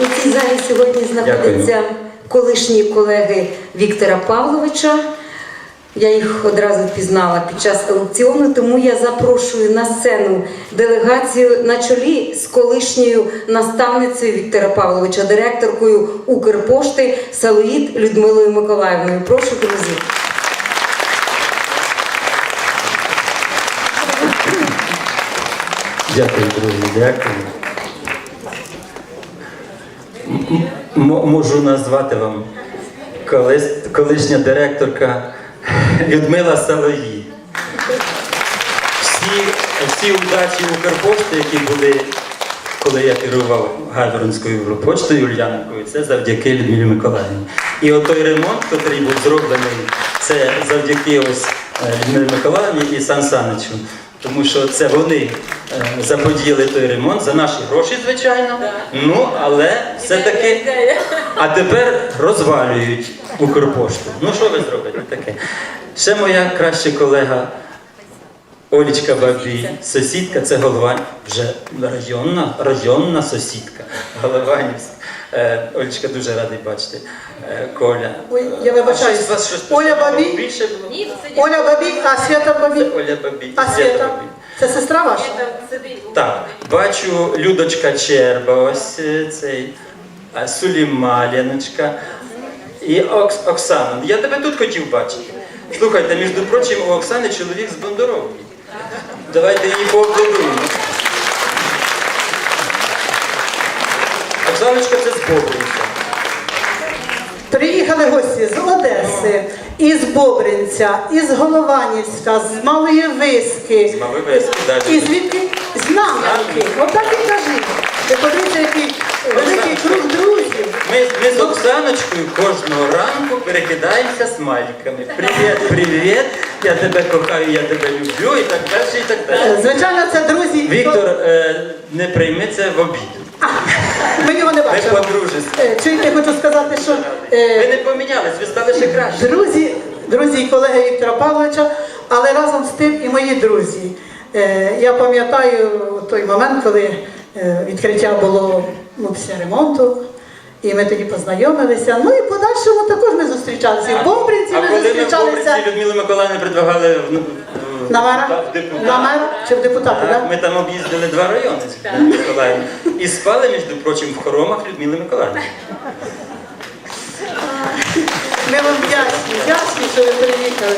У цій залі сьогодні знаходяться колишні колеги Віктора Павловича. Я їх одразу впізнала під час аукціону, тому я запрошую на сцену делегацію на чолі з колишньою наставницею Віктора Павловича, директоркою Укрпошти Салоїд Людмилою Миколаївною. Прошу, друзі. Дякую, друзі, дякую. Можу назвати вам колись, колишня директорка Людмила Салої. Всі, всі удачі Укрпошти, які були, коли я керував Гайворонською почтою Ульяновкою, це завдяки Людмилі Миколаївні. І от той ремонт, який був зроблений, це завдяки ось е, Людмилі Миколаївні і Сан Саничу. Тому що це вони е, заподіяли той ремонт за наші гроші, звичайно. Ну, але все-таки. А тепер розвалюють Укрпошту. Ну що ви зробите таке? Ще моя краща колега Олічка Бабій, сусідка, це голова вже районна, районна сусідка. Голованівська. Е, Олічка дуже радий бачити. Е, Коля. Ой, я вибачаюсь. А щось вас щось Оля Бабій? більше було? Оля Бабій, а Свята Це Оля Бабій. А Свята? Це сестра ваша? Так, бачу Людочка Черба, ось е, цей а, Суліма Леночка і Окс, Оксана. Я тебе тут хотів бачити. Слухайте, між прочим, у Оксани чоловік з Бондаровки. Давайте її поаплодуємо. Оксаночка це Бобринця. Приїхали гості з Одеси, із Бобринця, із Голованівська, з Малої Виски. З Малої Виски, далі. І звідки? З Нам'янки. Отак і кажіть. Ви подивіться, який великий круг друзів. Ми, ми з Оксаночкою кожного ранку перекидаємося смайликами. Привіт, привіт, я тебе кохаю, я тебе люблю і так далі, і так далі. Е, Звичайно, це друзі. Віктор, е, не прийми це в обід. Ми його не бачимо. Е, Чуєте, хочу сказати, що Ви е, не помінялись, ви стали ще краще. друзі, друзі і колеги Віктора Павловича, але разом з тим і мої друзі. Е, Я пам'ятаю той момент, коли відкриття було ну, після ремонту, і ми тоді познайомилися. Ну і подальшому також ми зустрічалися. І в Бомбринці а ми коли ми в зустрічалися Бобринці Людмилу Миколаївну предлагали в, на мера, на мера чи в депутати, Так? Ми там об'їздили два райони з Людмилою Миколаївною. І спали, між прочим, в хоромах Людмили Миколаївни. Ми вам вдячні, вдячні, що ви приїхали.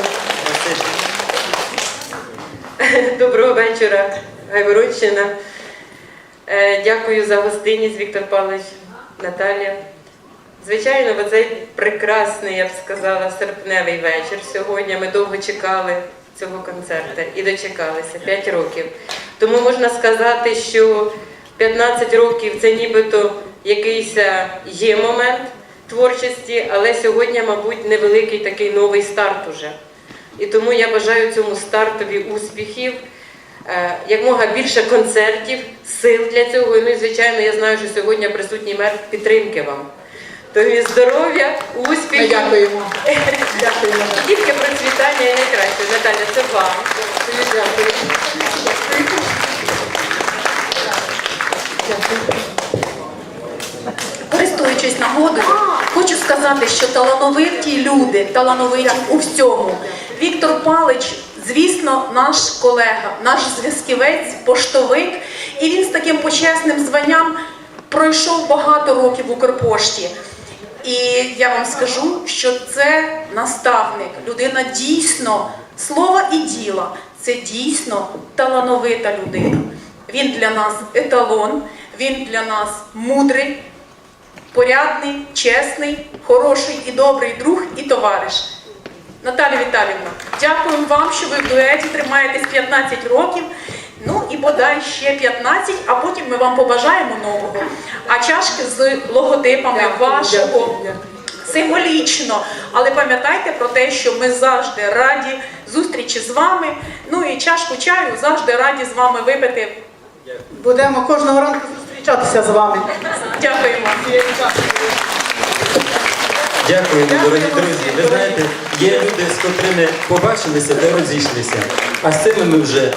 Доброго вечора, Гайворонщина. Е, Дякую за гостинність, Віктор Павлович, Наталія. Звичайно, в цей прекрасний, я б сказала, серпневий вечір сьогодні. Ми довго чекали цього концерту і дочекалися 5 років. Тому можна сказати, що 15 років це нібито якийсь е, є момент творчості, але сьогодні, мабуть, невеликий такий новий старт уже. І тому я бажаю цьому стартові успіхів, е, якмога більше концертів, сил для цього. Ну і звичайно, я знаю, що сьогодні присутній мер підтримки вам. Тобі здоров'я, успіхів, дякуємо. Дякуємо. тільки процвітання і найкраще. Наталя, це вам. Дякую. Користуючись нагодою, хочу сказати, що талановиті люди, талановиті у всьому. Віктор Палич, звісно, наш колега, наш зв'язківець, поштовик, і він з таким почесним званням пройшов багато років в Укрпошті. І я вам скажу, що це наставник, людина дійсно слова і діла. Це дійсно талановита людина. Він для нас еталон, він для нас мудрий, порядний, чесний, хороший і добрий друг і товариш. Наталя Віталівна, дякуємо вам, що ви в дуеті тримаєтесь 15 років. Ну і бодай ще 15, а потім ми вам побажаємо нового. А чашки з логотипами вашого дякую. символічно. Але пам'ятайте про те, що ми завжди раді зустрічі з вами. Ну і чашку чаю завжди раді з вами випити. Будемо кожного ранку зустрічатися з вами. Дякуємо. Дякуємо, дорогі друзі. Ви знаєте, є люди, з котрими побачилися та розійшлися. А з цими ми вже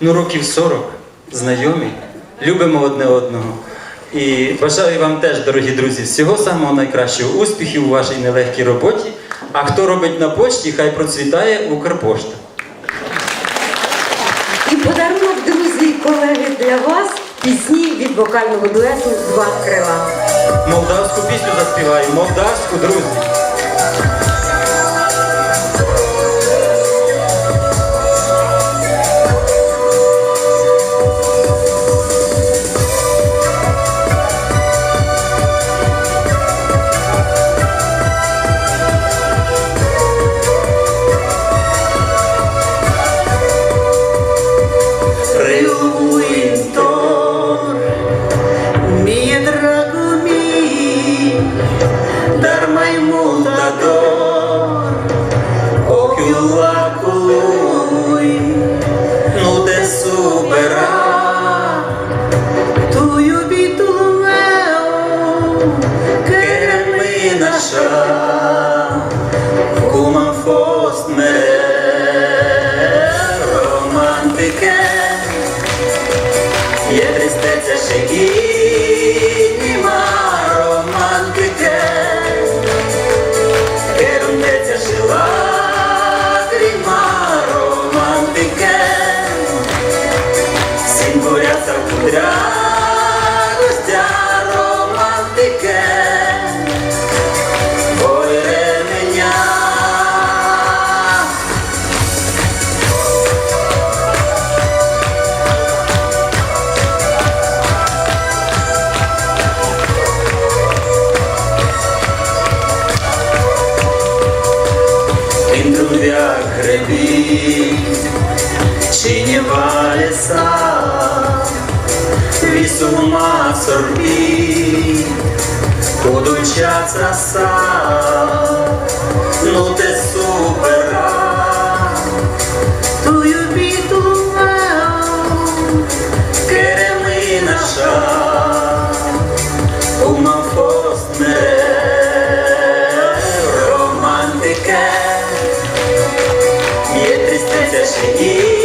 ну, років 40 знайомі, любимо одне одного. І бажаю вам теж, дорогі друзі, всього самого найкращого успіхів у вашій нелегкій роботі. А хто робить на почті, хай процвітає Укрпошта. І подарунок, друзі і колеги, для вас пісні від вокального дуету Два крила. Молдавську пісню заспіваю, молдавську, друзі. E tristețea și inima romantică E rundețea și lacrima romantică Singureața cu dragostea 写一